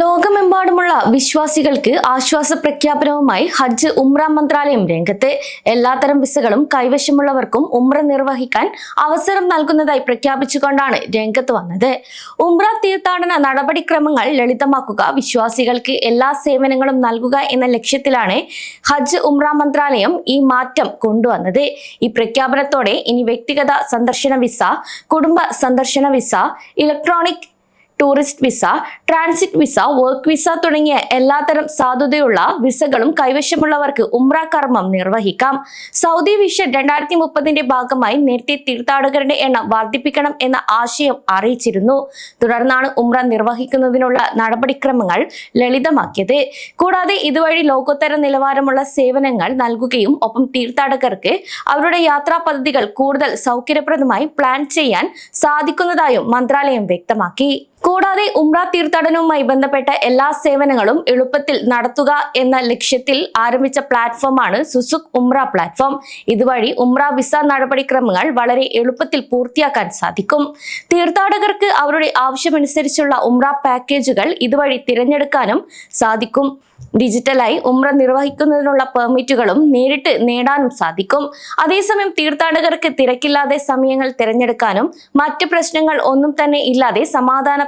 ലോകമെമ്പാടുമുള്ള വിശ്വാസികൾക്ക് ആശ്വാസ പ്രഖ്യാപനവുമായി ഹജ്ജ് ഉംറ മന്ത്രാലയം രംഗത്ത് എല്ലാത്തരം വിസകളും കൈവശമുള്ളവർക്കും ഉംറ നിർവഹിക്കാൻ അവസരം നൽകുന്നതായി പ്രഖ്യാപിച്ചുകൊണ്ടാണ് രംഗത്ത് വന്നത്. ഉംറ തീർത്ഥാടന നടപടിക്രമങ്ങൾ ലളിതമാക്കുക വിശ്വാസികൾക്ക് എല്ലാ സേവനങ്ങളും നൽകുക എന്ന ലക്ഷ്യത്തിലാണ് ഹജ്ജ് ഉംറ മന്ത്രാലയം ഈ മാറ്റം കൊണ്ടുവന്നത്. ഈ പ്രഖ്യാപനത്തോടെ ഇനി വ്യക്തിഗത സന്ദർശന വിസ കുടുംബ സന്ദർശന visa electronic tourist visa transit visa work visa തുടങ്ങിയ എല്ലാത്തരം സാധുതയുള്ള വിസകളും കൈവശമുള്ളവർക്ക് ഉംറ കർമ്മം നിർവഹിക്കാം. സൗദി വിഷൻ രണ്ടായിരത്തി മുപ്പതിന്റെ ഭാഗമായി നേരത്തെ തീർത്ഥാടകരുടെ എണ്ണം വർദ്ധിപ്പിക്കണം എന്ന ആശയം അറിയിച്ചിരുന്നു. തുടർന്നാണ് ഉംറ നിർവഹിക്കുന്നതിനുള്ള നടപടിക്രമങ്ങൾ ലളിതമാക്കിയത്. കൂടാതെ ഇതുവഴി ലോകോത്തര നിലവാരമുള്ള സേവനങ്ങൾ നൽകുകയും ഒപ്പം തീർത്ഥാടകർക്ക് അവരുടെ യാത്രാ പദ്ധതികൾ കൂടുതൽ സൗകര്യപ്രദമായി പ്ലാൻ ചെയ്യാൻ സാധിക്കുന്നതായും മന്ത്രാലയം വ്യക്തമാക്കി. കൂടാതെ ഉംറ തീർത്ഥാടനവുമായി ബന്ധപ്പെട്ട എല്ലാ സേവനങ്ങളും എളുപ്പത്തിൽ നടത്തുക എന്ന ലക്ഷ്യത്തിൽ ആരംഭിച്ച പ്ലാറ്റ്ഫോമാണ് സുസുക് ഉംറ പ്ലാറ്റ്ഫോം. ഇതുവഴി ഉംറ വിസ നടപടിക്രമങ്ങൾ വളരെ എളുപ്പത്തിൽ പൂർത്തിയാക്കാൻ സാധിക്കും. തീർത്ഥാടകർക്ക് അവരുടെ ആവശ്യമനുസരിച്ചുള്ള ഉംറ പാക്കേജുകൾ ഇതുവഴി തിരഞ്ഞെടുക്കാനും സാധിക്കും. ഡിജിറ്റലായി ഉംറ നിർവഹിക്കുന്നതിനുള്ള പെർമിറ്റുകളും നേരിട്ട് നേടാനും സാധിക്കും. അതേസമയം തീർത്ഥാടകർക്ക് തിരക്കില്ലാതെ സമയങ്ങൾ തിരഞ്ഞെടുക്കാനും മറ്റ് പ്രശ്നങ്ങൾ ഒന്നും തന്നെ ഇല്ലാതെ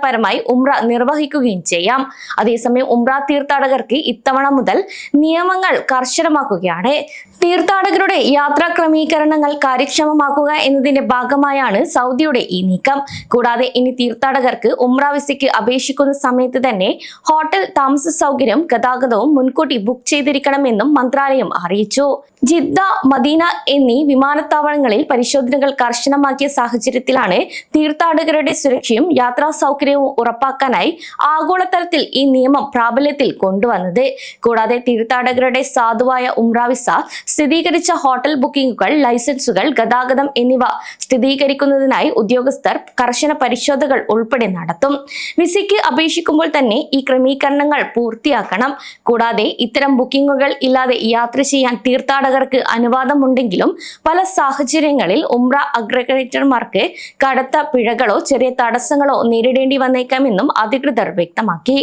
സമാധാനപരമായി ഉംറ നിർവഹിക്കുകയും ചെയ്യാം. അതേസമയം ഉംറ തീർത്ഥാടകർക്ക് ഇത്തവണ മുതൽ നിയമങ്ങൾ കർശനമാക്കുകയാണ്. തീർത്ഥാടകരുടെ യാത്രാ ക്രമീകരണങ്ങൾ കാര്യക്ഷമമാക്കുക എന്നതിന്റെ ഭാഗമായാണ് സൗദിയുടെ ഈ നീക്കം. കൂടാതെ ഇനി തീർത്ഥാടകർക്ക് ഉംറ വിസയ്ക്ക് അപേക്ഷിക്കുന്ന സമയത്ത് തന്നെ ഹോട്ടൽ താമസ സൗകര്യം ഗതാഗതവും മുൻകൂട്ടി ബുക്ക് ചെയ്തിരിക്കണമെന്നും മന്ത്രാലയം അറിയിച്ചു. ജിദ്ദ മദീന എന്നീ വിമാനത്താവളങ്ങളിൽ പരിശോധനകൾ കർശനമാക്കിയ സാഹചര്യത്തിലാണ് തീർത്ഥാടകരുടെ സുരക്ഷയും യാത്രാ സൗകര്യവും ഉറപ്പാക്കാനായി ആഗോളതലത്തിൽ ഈ നിയമം പ്രാബല്യത്തിൽ കൊണ്ടുവന്നത്. കൂടാതെ തീർത്ഥാടകരുടെ സാധുവായ ഉംറാവിസ സ്ഥിരീകരിച്ച ഹോട്ടൽ ബുക്കിംഗുകൾ ലൈസൻസുകൾ ഗതാഗതം എന്നിവ സ്ഥിരീകരിക്കുന്നതിനായി ഉദ്യോഗസ്ഥർ കർശന പരിശോധനകൾ ഉൾപ്പെടെ നടത്തും. വിസയ്ക്ക് അപേക്ഷിക്കുമ്പോൾ തന്നെ ഈ ക്രമീകരണങ്ങൾ പൂർത്തിയാക്കണം. കൂടാതെ ഇത്തരം ബുക്കിംഗുകൾ ഇല്ലാതെ യാത്ര ചെയ്യാൻ തീർത്ഥാടകർക്ക് അനുവാദമുണ്ടെങ്കിലും പല സാഹചര്യങ്ങളിൽ ഉംറ അഗ്രഗേറ്റർമാർക്ക് കടുത്ത പിഴകളോ ചെറിയ തടസ്സങ്ങളോ നേരിടേണ്ടി വന്നേക്കാമെന്നും അധികൃതർ വ്യക്തമാക്കി.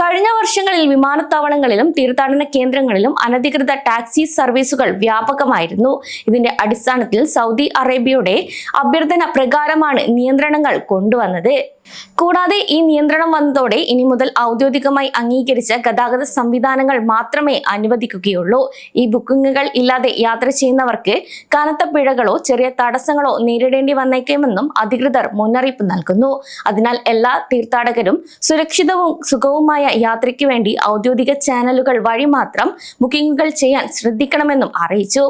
കഴിഞ്ഞ വർഷങ്ങളിൽ വിമാനത്താവളങ്ങളിലും തീർത്ഥാടന കേന്ദ്രങ്ങളിലും അനധികൃത ടാക്സി സർവീസുകൾ വ്യാപകമായിരുന്നു. ഇതിന്റെ അടിസ്ഥാനത്തിൽ സൗദി അറേബ്യയുടെ അഭ്യർത്ഥന പ്രകാരമാണ് നിയന്ത്രണങ്ങൾ കൊണ്ടുവന്നത്. കൂടാതെ ഈ നിയന്ത്രണം വന്നതോടെ ഇനി മുതൽ ഔദ്യോഗികമായി അംഗീകരിച്ച ഗതാഗത സംവിധാനങ്ങൾ മാത്രമേ അനുവദിക്കുകയുള്ളൂ. ഈ ബുക്കിംഗുകൾ ഇല്ലാതെ യാത്ര ചെയ്യുന്നവർക്ക് കനത്ത പിഴകളോ ചെറിയ തടസ്സങ്ങളോ നേരിടേണ്ടി വന്നേക്കുമെന്നും അധികൃതർ മുന്നറിയിപ്പ് നൽകുന്നു. അതിനാൽ എല്ലാ തീർത്ഥാടകരും സുരക്ഷിതവും സുഖവുമായ യാത്രയ്ക്ക് വേണ്ടി ഔദ്യോഗിക ചാനലുകൾ വഴി മാത്രം ബുക്കിംഗുകൾ ചെയ്യാൻ ശ്രദ്ധിക്കണമെന്നും അറിയിച്ചു.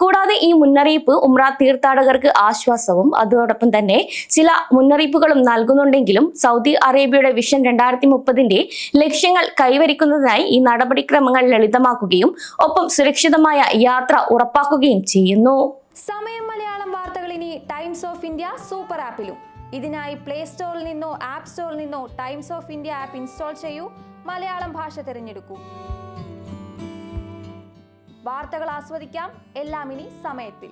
കൂടാതെ ഈ മുന്നറിയിപ്പ് ഉമ്ര തീർത്ഥാടകർക്ക് ആശ്വാസവും അതോടൊപ്പം തന്നെ ചില മുന്നറിയിപ്പുകളും നൽകുന്നുണ്ടെങ്കിലും സൗദി അറേബ്യയുടെ വിഷൻ രണ്ടായിരത്തി മുപ്പതിന്റെ ലക്ഷ്യങ്ങൾ കൈവരിക്കുന്നതിനായി ഈ നടപടിക്രമങ്ങൾ ലളിതമാക്കുകയും ഒപ്പം സുരക്ഷിതമായ യാത്ര ഉറപ്പാക്കുകയും ചെയ്യുന്നു. സമയം മലയാളം വാർത്തകൾ ഇനി ടൈംസ് ഓഫ് ഇന്ത്യ സൂപ്പർ ആപ്പിലും. ഇതിനായി പ്ലേ സ്റ്റോറിൽ നിന്നോ ആപ്പ് സ്റ്റോറിൽ നിന്നോ Times of India app install ചെയ്യൂ. മലയാളം ഭാഷ തിരഞ്ഞെടുക്കൂ. വാർത്തകൾ ആസ്വദിക്കാം. എല്ലാം ഇനി സമയത്തിൽ.